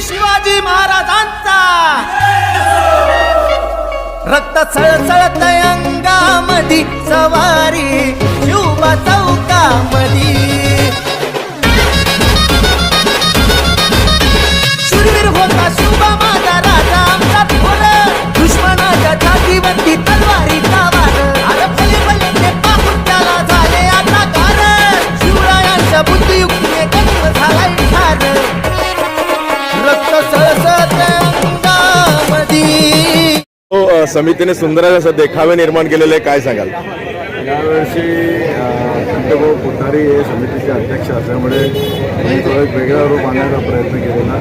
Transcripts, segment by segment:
शिवाजी महाराजांचा. रक्त चळचळत अंगामधी सवारी. समितीने सुंदर असं देखावे निर्माण केलेले काय सांगाल? यावर्षी खंडभाऊ कोठारी हे समितीचे अध्यक्ष असल्यामुळे त्यांनी थोडं एक वेगळं रूप आणण्याचा प्रयत्न केलेला.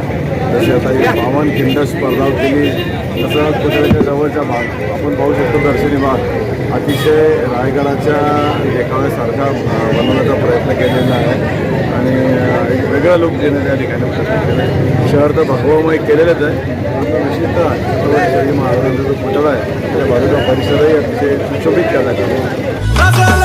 जशी आता ही पावन खिंड स्पर्धा केली तसं कोठारीच्या जवळच्या भाग आपण पाहू शकतो दर्शनी भाग अतिशय रायगडाच्या देखाव्यासारखा बनवण्याचा प्रयत्न एक वेगळा लुक देण्याचा ठिकाणी शहर तर भगवामय केलेलंच आहे. परंतु निश्चिततः छत्रपती शिवाजी महाराजांचा जो पुतळा आहे त्या बाजूचा परिसरही अतिशय सुशोभित करण्यात आला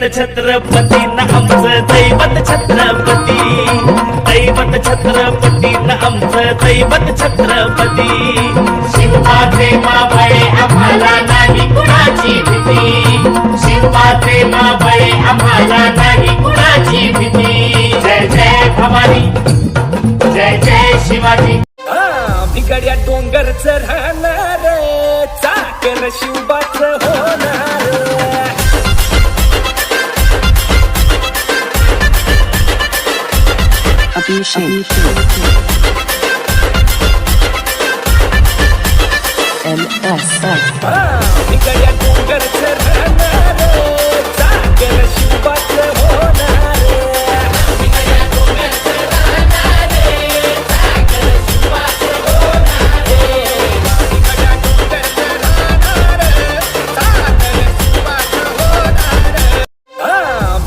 दैवत छत्रपती न आमचं दैवत छत्रपती. दैवत छत्रपती न आमचं दैवत छत्रपती. शिवबाचे माबळे आम्हाला नाही कुणाची भीती. शिवबाचे माबळे आम्हाला नाही कुणाची भीती. जय जय भवानी जय जय शिवाजी. बिगड्या डोंगरच राहणार Abhishek. MSF.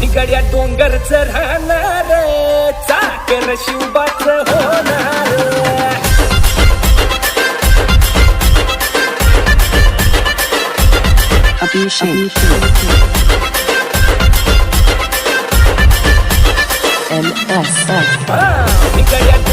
बिगड्या राहणार शिवबाच होणार. बिगड्या डोंगरच राहणार